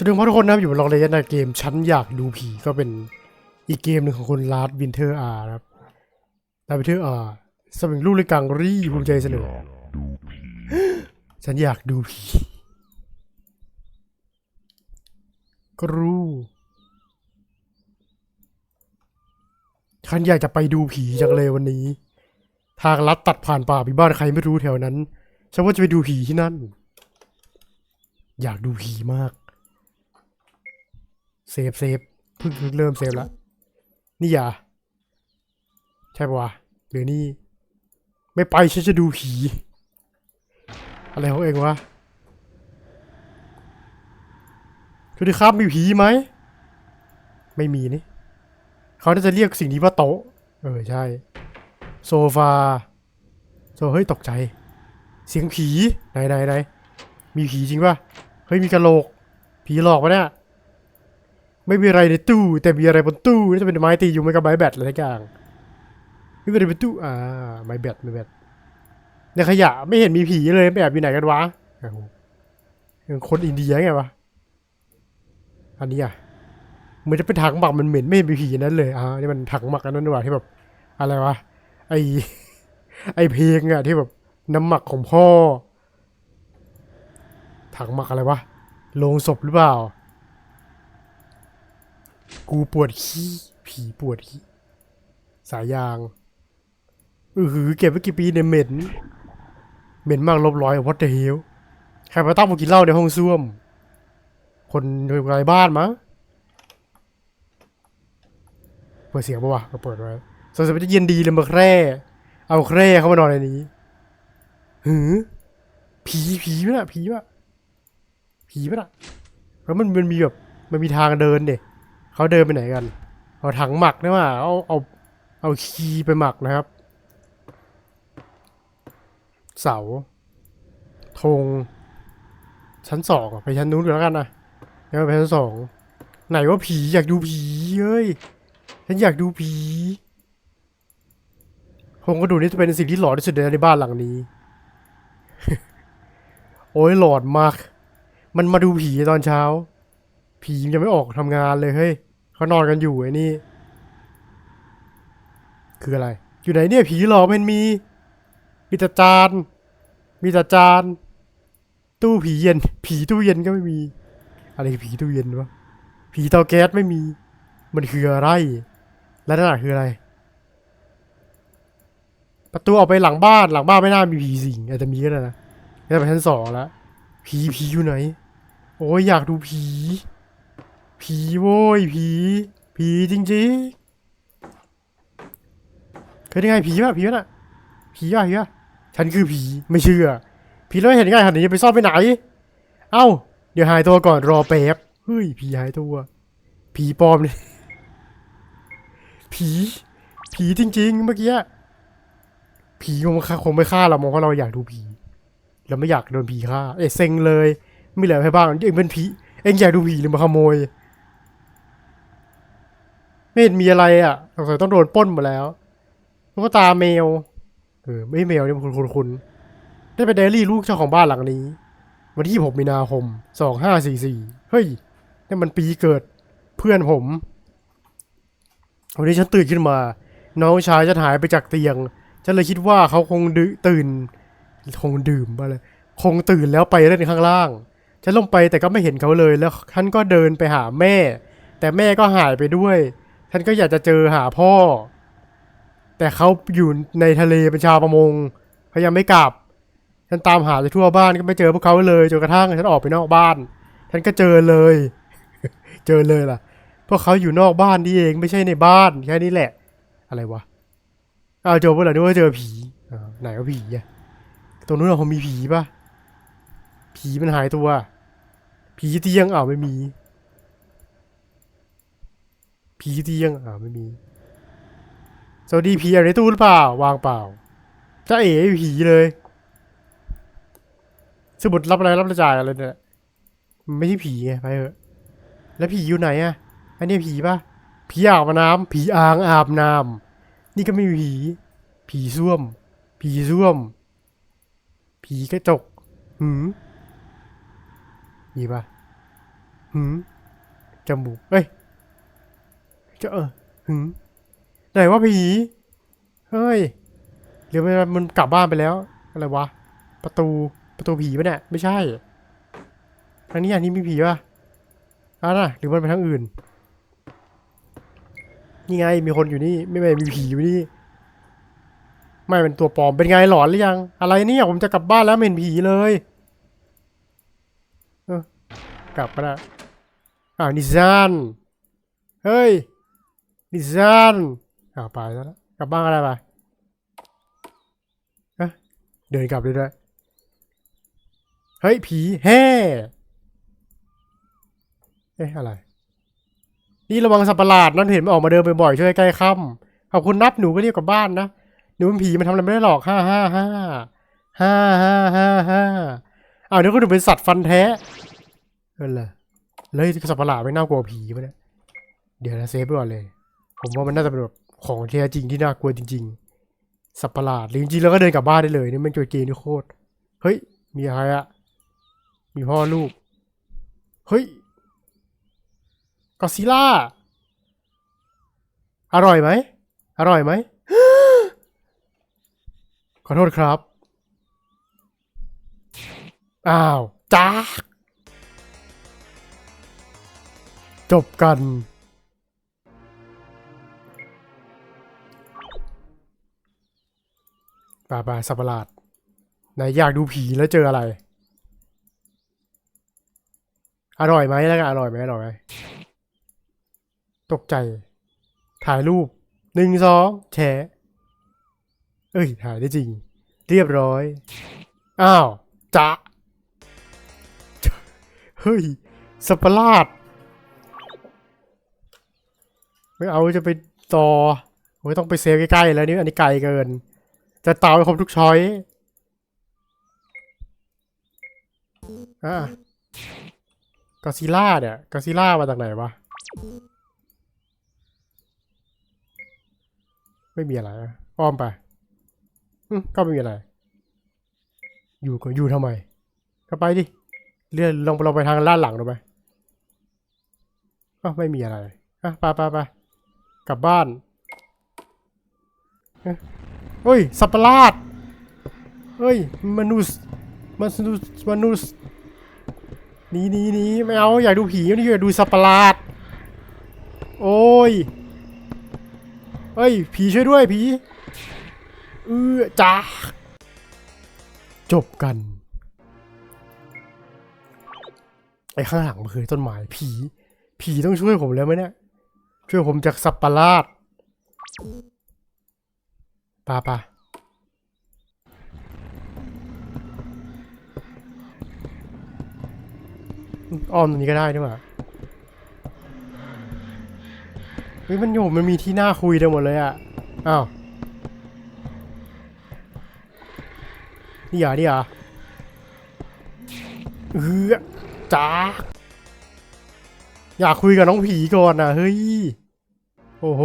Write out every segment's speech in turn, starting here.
สวัสดีครับทุกคนนะครับอยู่กับเราเลยในเกมฉันอยากดูผีก็เป็นอีกเกมหนึ่งของคนลาร์ดวินเทอร์อาร์ครับลาร์ดวินเทอร์อาร์สมิงลูกเลกังรีภูมิใจเสนอฉันอยากดูผีก็รู้ฉันอยากจะไปดูผีจังเลยวันนี้ ทางลัดตัดผ่านป่ามีบ้านใครไม่รู้แถวนั้นฉันว่าจะไปดูผีที่นั่น อยากดูผีมาก ฟเซฟเพิ่งเริ่มเซฟแล้วนี่อย่าใช่ปะวะหรือนี่ ไม่ไปฉันจะดูผี อะไรของเองวะคือดีครับมีผีไหม ไม่มีนี่เขาน่าจะเรียกสิ่งนี้ว่าโต๊ะ เออใช่ โซฟา โซเฮ้ยตกใจ เสียงผี ไหนไหนไหนมีผีจริงป่ะเฮ้ยมีกระโหลก ผีหลอกปะเนี่ย ไม่มีอะไรในตู้ แต่มีอะไรบนตู้น่าจะเป็นไม้ตีอยู่ไม่กับไม้แบตอะไรสักอย่างไม่มีอะไรบนตู้อ่าไม้แบตไม้แบตในขยะไม่เห็นมีผีเลยไปแอบอยู่ไหนกันวะโอ้คนอินเดียไงวะอันนี้อะเหมือนจะเป็นถังหมักมันเหม็นไม่เห็นมีผีนั้นเลยอ่านี่มันถังหมักอันนั้นดีกว่าที่แบบ อะไรวะไอไอเพลงอะที่แบบน้ำหมักของพ่อถังหมักอะไรวะโลงศพหรือเปล่า กูปวดขี้ผีปวดขี้สายยางอือหือเก็บไว้กี่ปีเนี่ยเหม็นเหม็นมากลบร้อยวัดเดฮลใครมาตั้งมากินเหล้าในห้องส้วม คนในบ้านมั้งเปิดเสียงปะวะก็เปิดไว้สงสัยมันจะเย็นดีเลยมาแคร่ เอาแคร่เข้ามานอนในนี้หือผีผีปะน่ะผีปะผีปะน่ะแล้วมันมันมีแบบมันมีทางเดินเด็ เขาเดินไปไหนกัน เอาถังหมักนะว่าเอาเอาเอาคีไปหมักนะครับ เสาธงชั้นสองอะไปชั้นนู้นก่อนแล้วกันนะแล้วไปชั้นสองไหนว่าผีอยากดูผีเฮ้ยฉันอยากดูผีคงก็ดูนี่จะเป็นสิ่งที่หลอนที่สุดในบ้านหลังนี้ โอ้ยหลอนมาก มันมาดูผีตอนเช้า ผียังไม่ออกทำงานเลยเฮ้ย เขานอนกันอยู่ไอ้นี่ คืออะไร อยู่ไหนเนี่ยผีหลอกมันมี มีแต่จาน มีแต่จาน ตู้ผีเย็น ผีตู้เย็นก็ไม่มี อะไรผีตู้เย็นวะ ผีเตาแก๊สไม่มี มันคืออะไร และนั่นคืออะไร ประตูออกไปหลังบ้าน หลังบ้านไม่น่ามีผีสิงอาจจะมีก็ได้นะนี่ไปชั้นสองแล้วผีผีอยู่ไหน โอ้ยอยากดูผี ผีโว้ยผี ผีจริงๆเคยได้ไงผีป่ะผีป่ะน่ะผีป่ะผีป่ะฉันคือผีไม่เชื่อ ผีแล้วไม่เห็นง่ายขนาดนี้ไปซ่อนไปไหน เอ้า เดี๋ยวหายตัวก่อนรอแป๊บเฮ้ยผีหายตัว ผีปลอมเลยผี ผีจริง ๆ เมื่อกี้ผีคงฆ่าคงไม่ฆ่าเรามองเพราะเราอยากดูผีเราไม่อยากโดนผีฆ่าเอ้เซ็งเลย ไม่เหลือให้บ้างเองเป็นผีเองอยากดูผีหรือมาขโมย ไม่เห็นมีอะไรอะสงสัยต้องโดนป้นหมดแล้วลูกตาแมวเออไม่แมวนี่มันคุณคุณคุณได้ไปเดลี่ลูกเจ้าของบ้านหลังนี้ วันที่ผมมีนาคมสองห้าสี่สี่เฮ้ยนี่มันปีเกิดเพื่อนผม วันนี้ฉันตื่นขึ้นมา น้องชายฉันหายไปจากเตียง ฉันเลยคิดว่าเขาคงดืตื่น คงดื่มอะไรคงตื่นแล้วไปเล่นข้างล่าง ฉันลงไปแต่ก็ไม่เห็นเขาเลยแล้วฉันก็เดินไปหาแม่ แต่แม่ก็หายไปด้วย ฉันก็อยากจะเจอหาพ่อ แต่เขาอยู่ในทะเลเป็นชาวประมงเขายังไม่กลับ ฉันตามหาไปทั่วบ้านก็ไม่เจอพวกเขาเลยจนกระทั่งฉันออกไปนอกบ้านฉันก็เจอเลย เจอเลยล่ะ พวกเขาอยู่นอกบ้านนี่เองไม่ใช่ในบ้านแค่นี้แหละ อะไรวะอ้าวโจพวกเรานึกว่าเจอผีอไหนว่าผีอะตรงนู้นเราคงมีผีปะผีมันหายตัว ผีเตียงอ้าวไม่มี ผีเตียงอ้าไม่มี สวัสดีผีอะไรตู้หรือเปล่าวางเปล่าจ้าเอ๋ผีเลย สมุดรับอะไรรับรายจ่ายอะไรเนี่ยมันไม่ใช่ผีไงไปเถอะแล้วผีอยู่ไหนอะอันนี้ผีปะผีอาบน้ำผีอ่างอาบน้ำนี่ก็ไม่มีผี ผีส้วม ผีส้วม ผีกระจกหืมมีปะหืมจมูกเอ้ย เออหืมไหนว่าผี เฮ้ยหรือมันมันกลับบ้านไปแล้ว อะไรวะ ประตูประตูผีปะเนี่ยไม่ใช่ทางนี้อันนี้มีผีปะอะนะหรือมันไปทางอื่น นี่ไงมีคนอยู่นี่ ไม่ไม่มีผีอยู่นี่ ไม่เป็นตัวปลอม เป็นไงหลอนหรือยัง อะไรเนี่ยผมจะกลับบ้านแล้วไม่เห็นผีเลย เออกลับมาละอ้าวนิซาน เฮ้ย นิซานอ้าวไปแล้วกลับบ้านอะไรไปเดินกลับเลยด้วย เฮ้ย ผีแฮ่เอ๊ะอะไร นี่ระวังสัตว์ประหลาดนั่นเห็นมันออกมาเดินบ่อยๆช่วยใกล้ค่ำขอบคุณนับหนูก็เรียกกลับบ้านนะ หนูเป็นผีมันทำอะไรไม่ได้หรอกห้าห้าห้าห้าห้าห้าห้าอ้าวเดี๋ยวก็หนูเป็นสัตว์ฟันแท้เออเหรอเลยสัตว์ประหลาดไม่น่ากลัวผีปเนี่ยเดี๋ยวนะเซฟไปก่อนเลย ผมว่ามันน่าจะเป็นแบบของแท้จริงที่น่ากลัวจริง ๆ สัตว์ประหลาดหรือจริงๆแล้วก็เดินกลับบ้านได้เลยนี่มันโจยเกนี่โคตรเฮ้ย มีอะไรอะมีพ่อลูก เฮ้ยกอซิล่า อร่อยไหม อร่อยไหม ขอโทษครับ อ้าวจ้าจบกัน ปาปาสัตว์ประหลาดไหนอยากดูผีแล้วเจออะไร อร่อยไหมแล้วกันอร่อยไหมอร่อยไหมตกใจ ถ่ายรูปหนึ่งสองแชเอ้ยถ่ายได้จริง เรียบร้อย อ้าวจะ เฮ้ยสัประหลาด ไม่เอาจะไปต่อโอ้ยต้องไปเซฟใกล้ๆแล้วนี่อันนี้ไกลเกิน จะเตาไปครบทุกช้อยอะกอซิล่าเนี่ยกอซิล่ามาจากไหนวะ ไม่มีอะไร อ้อมไปก็ไม่มีอะไร อยู่ก็อยู่ทำไม ก็ไปดิ เลื่อนลงลงไปทางลาดหลังดูไหมก็ไม่มีอะไรอะไปไปไปกลับบ้าน เฮ้ย สัตว์ประหลาดเฮ้ย มนุษย์มนุษย์มนุษย์หนีหนีหนีไม่เอา อยากดูผีนี่อยากดูสัตว์ประหลาดโอ้ย เฮ้ย ผีช่วยด้วยผี เออจ้าจบกัน ไอ้ข้างหลังมันคือต้นไม้ผี ผีต้องช่วยผมแล้วไหมเนี่ย ช่วยผมจากสัตว์ปะหลาด ปาปาอ้อมตรงนี้ก็ได้นี่หว่าเฮ้ยมันอยู่มันมีที่น่าคุยเต็มหมดเลยอะ อ้าว นี่เหรอนี่เหรอเออจ้าอยากคุยกับน้องผีก่อนนะเฮ้ย โอ้โห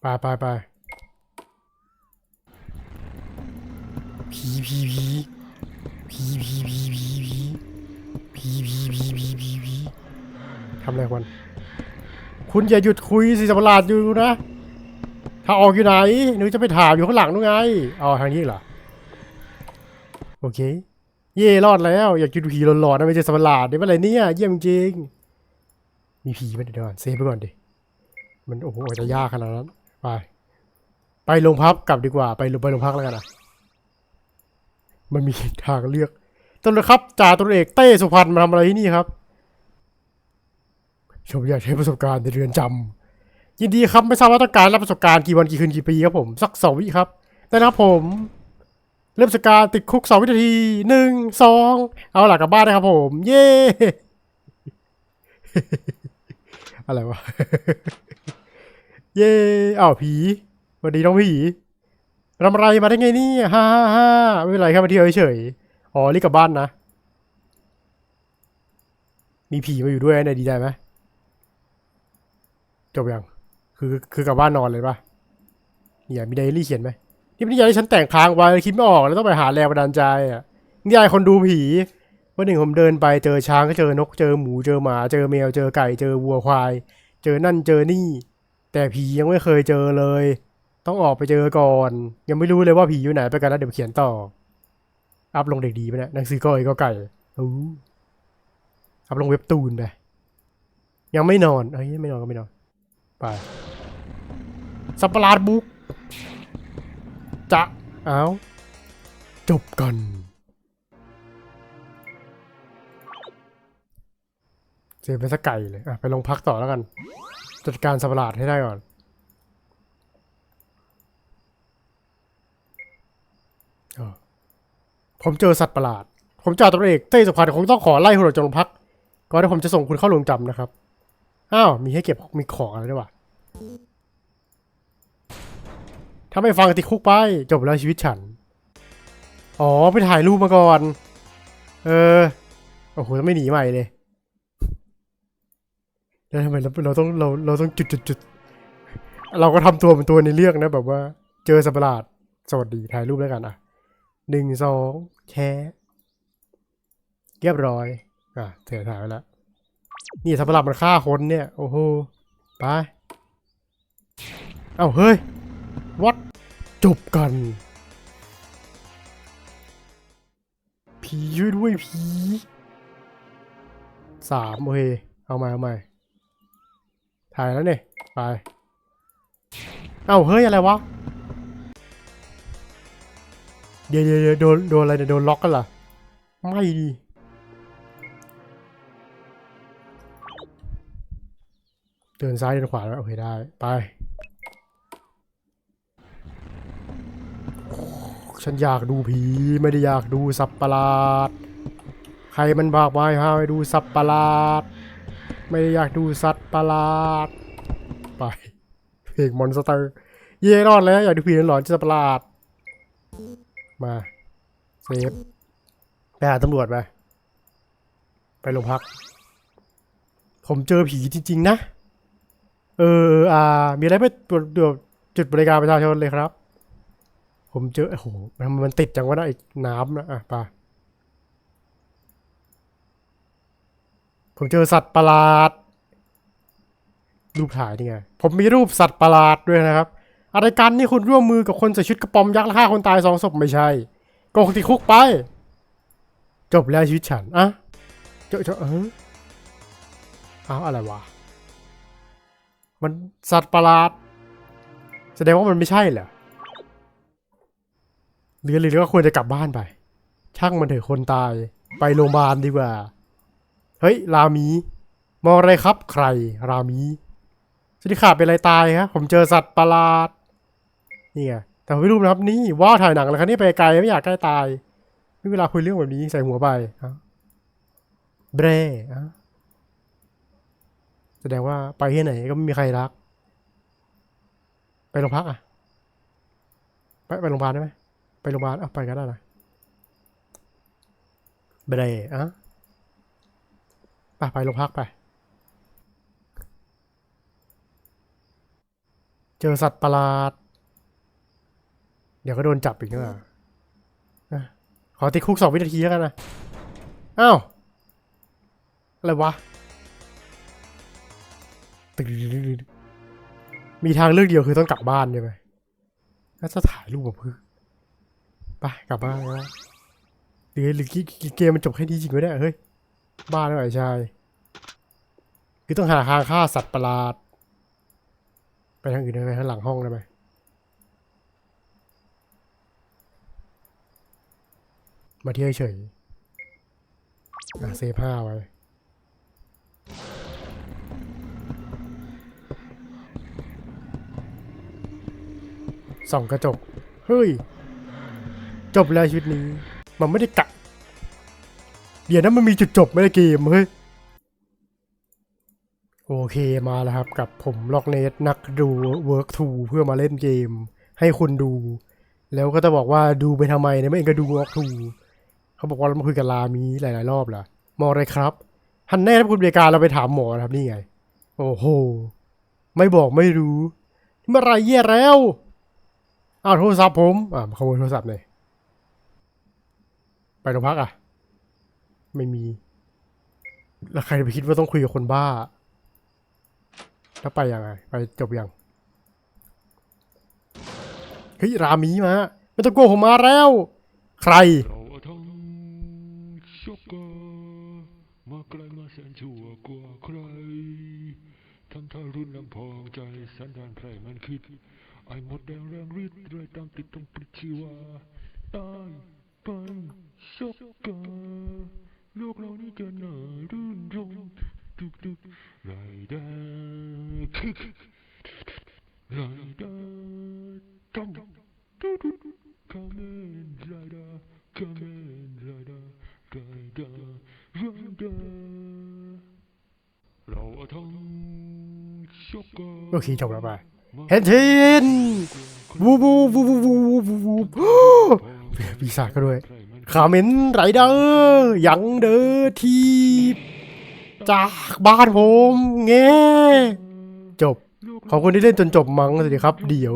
ไปไปไปผีผีผีผีผีผีผีผีผีผีผีผีผีผีทำอะไรกันคุณอย่าหยุดคุยสิสัตว์ประหลาดอยู่นะถ้าออกอยู่ไหนหนูจะไปถามอยู่ข้างหลังนู่นไงเอทางนี้เหรอโอเค เย่รอดแล้ว อยากกินผีหลอนๆนะไม่ใช่สัตว์ประหลาดนี่เป็นอะไรเนี่ยเยี่ยมจริงมีผีไหมเดี๋ยวก่อนเซฟไปก่อนดิมันโอ้โหจะยากขนาดนั้น ไป ไปโรงพักกลับดีกว่า ไปไปโรงพักแล้วกันนะมันมีทางเลือกตำรวจครับจ่าตำรวจเอกเต้สุพรรณมาทำอะไรที่นี่ครับชมอยากใช้ประสบการณ์ในเรือนจำยินดีครับไม่ทราบว่าต้องการรับประสบการณ์กี่วันกี่คืนกี่ปีครับผมสักสองวิครับได้นะครับผม เริ่มสบการติดคุกสองวินาทีหนึ่งสองเอาหลักกลับบ้านนะครับผม เย่อะไรวะ เย่อ้าวผีสวัสดีน้องผีทำอะไรมาได้ไงนี่ฮ่าฮ่าฮ่าไม่เป็นไรครับมาเที่ยวเฉยๆอ๋อรีบกลับบ้านนะ มีผีมาอยู่ด้วยเนี่ยดีใจไหมจบยังคือคือกลับบ้านนอนเลยปะเนี่ยมีไดอารี่เขียนไหมนี่เป็นนิยายที่ฉันแต่งค้างไว้คิดไม่ออกแล้วต้องไปหาแรงบันดาลใจอะนิยายคนดูผีวันหนึ่งผมเดินไปเจอช้างก็เจอนกเจอหมูเจอหมาเจอแมวเจอไก่เจอวัวควาย เจอนั่นเจอนี่ แต่ผียังไม่เคยเจอเลย ต้องออกไปเจอก่อน ยังไม่รู้เลยว่าผีอยู่ไหนไปกันแล้วเดี๋ยวเขียนต่อ อัพลงเด็กดีไปนี่ยหนังสือก็ไอ้ก็ไก่อู้อัพลงเว็บตูนไปยังไม่นอนเอ้ยไม่นอนก็ไม่นอนไปสัปหลาดบุกจะเอาจบกันเสียไปสักไก่เลยอะไปลงพักต่อแล้วกัน จัดการสัตว์ประหลาดให้ได้ก่อนออผมเจอสัตว์ประหลาด ผมจ่าตัวเอกเต้สุพรรณคงต้องขอไล่คุณออกจากโรงพัก ก่อนที่ผมจะส่งคุณเข้าเรือนจำนะครับ อ้าว มีให้เก็บมีของอะไรด้วยวะถ้าไม่ฟังติดคุกไป จบแล้วชีวิตฉัน อ๋อ ไปถ่ายรูปมาก่อน เออ โอ้โหแล้วไม่หนีใหม่เลย แล้วทำไมเราเราต้องเราเราต้องจุดจุดจุดเราก็ทำตัวเป็นตัวในเรื่องนะแบบว่า เจอสัปหลาดสวัสดีถ่ายรูปแล้วกันอะหนึ่งสองแชร์เรียบร้อย อะเสียถ่ายไว้แล้วนี่สัปหลาดมันฆ่าคนเนี่ย โอ้โหไปเอ้าเฮ้ยวัดจบกันผีช่วยด้วยผีสามโอเคเอาใหม่เอาใหม่ ถ่ายแล้วเนี่ยไป เอ้าเฮ้ยอะไรวะ เดี๋ยวเดี๋ยวโดนโดนอะไรเนี่ยโดนล็อกกันเหรอ ไม่ดีเดินซ้ายเดินขวาแล้วโอเคได้ไป ฉันอยากดูผีไม่ได้อยากดูสับประหลาด ใครมันบอกว่าให้ไปดูสับประหลาด ไม่ได้อยากดูสัตว์ประหลาด ไป เพลงมอนสเตอร์ เย่รอดแล้ว อยากดูผีหลอนสัตว์ประหลาด มาเซฟไปหาตำรวจไป ไปโรงพัก ผมเจอผีจริง ๆ นะ เอออ่า มีอะไรไปตรวจตรวจจุดบริการประชาชนเลยครับ ผมเจอ โอ้โห มันติดจังวะนะไอ้น้ำนะ อะไป ผมเจอสัตว์ประหลาด รูปถ่ายนี่ไง ผมมีรูปสัตว์ประหลาดด้วยนะครับ อะไรกันนี่คุณร่วมมือกับคนใส่ชุดกระป๋อมยักษ์และฆ่าคนตายสองศพไม่ใช่โกงติดคุกไป จบแล้วชีวิตฉันอะเจอเจอเออเอาอะไรวะ มันสัตว์ประหลาด แสดงว่ามันไม่ใช่เหรอหรือหรือก็ควรจะกลับบ้านไป ช่างมันเถอะคนตาย ไปโรงพยาบาลดีกว่า เฮ้ย รามี มองอะไรครับ ใคร รามีสวัสดีค่ะเป็นอะไรตายครับผมเจอสัตว์ประหลาด นี่ไง แต่ผมไม่รู้นะครับนี่ว้าถ่ายหนังแล้วครับนี่ไปไกลไม่อยากใกล้ตายไม่เวลาคุยเรื่องแบบนี้ใส่หัวไปอะเบรอะแสดงว่าไปที่ไหนก็ไม่มีใครรัก ไปโรงพักอะ ไปไปโรงพยาบาลได้ไหมไปโรงพยาบาลอะไปก็ได้นะเบรอะ ไปไปโรงพักไป เจอสัตว์ประหลาด เดี๋ยวก็โดนจับอีกนะอะขอติดคุกสองวินาทีแล้วกันนะอ้าวอะไรวะมีทางเลือกเดียวคือต้องกลับบ้านใช่ไหมแล้วจะถ่ายรูปกับเพื่อนไปกลับบ้านแล้วหรือหรือเกมมันจบแค่นี้จริงไหมเนี่ยเฮ้ย บ้าแล้วไอ้ชาย คือต้องหาทางฆ่าสัตว์ประหลาด ไปทางอื่นได้ไหมข้างหลังห้องได้ไหมมาเที่ยวเฉยอะเซฟห้าไว้ ส่องกระจก เฮ้ย จบแล้วชีวิตนี้ มันไม่ได้กะ เดี๋ยวนั้นมันมีจุดจบไม่ได้เกมเฮ้ยโอเคมาแล้วครับกับผมล็อกเนตนักดูเวิร์กทูเพื่อมาเล่นเกม ให้คุณดู แล้วก็จะบอกว่าดูไปทำไมเนี่ยไม่เองก็ดูวอล์กทูเขาบอกว่าเรามาคุยกับลามีหลาย ๆ รอบแล้วมองอะไรครับฮันแน่ถ้าคุณเบการเราไปถามหมอครับนี่ไง โอ้โห ไม่บอกไม่รู้เมื่อไรแย่แล้วอ้าวโทรศัพท์ผมอ่าขโมยโทรศัพท์เลยไปโรงพักอะ ไม่มี แล้วใครจะไปคิดว่าต้องคุยกับคนบ้า แล้วไปยังไง ไปจบยัง เฮ้ย รามีมาไม่ต้องกลัวผมมาแล้ว ใครทั้งช็อกเกอร์มาไกลมาแสนชั่วกว่าใครทำท่ารุ่นลำพองใจสันดานใครมันคิด ไอ้หมดแดงแรงฤทธิ์เลยตามติดต้องปลิดชีวาตายไปช็อกเกอร์โลกเรานี่ จะน่ารื่นรมทุกทุกๆไรแดงคิกไรแดงตั้มตุ๊ดคาเมนไรดาคาเมนไรดาไร ดาไรดาเราทั้งช็อกเกอร์โอเคจบแล้วไปเห็นทินวูบูวูบูวูบูวูบูปีศาเมนไรเดอร์ยังเดอทีจากบ้านผมเง่จบ ขอบคุณที่เล่นจนจบมั้งสวัสดีครับ เดี๋ยว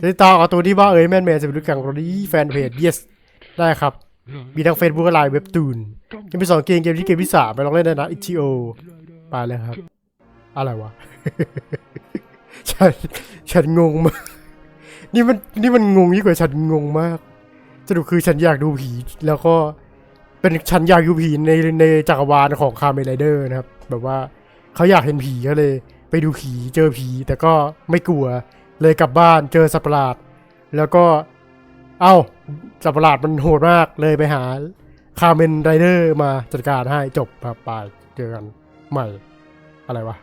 จะติดตามเอาตัวที่ว่าเอ้ยแมนแมนจะไปรู้กันตรงนี้แฟนเพจ yes ได้ครับ มีทั้งเฟซบุ๊กไลน์เว็บตูนยังมีสองเกมเกมที่เกมที่สามไปลองเล่นได้นะอิชิโอไปเลยครับ อะไรวะ ฉัน ฉันงงมาก นี่มันนี่มันงงยิ่งกว่าฉันงงมาก สรุปคือฉันอยากดูผีแล้วก็เป็นฉันอยากดูผีในในจักรวาลของคาร์เมไรเดอร์นะครับ แบบว่าเขาอยากเห็นผีก็เลย ไปดูผีเจอผีแต่ก็ไม่กลัวเลยกลับบ้านเจอสัตว์ประหลาด แล้วก็เอ้าสัตว์ประหลาดมันโหดมากเลยไปหาคาร์เมนไรเดอร์มาจัดการให้จบครับไปเจอกันใหม่อะไรวะ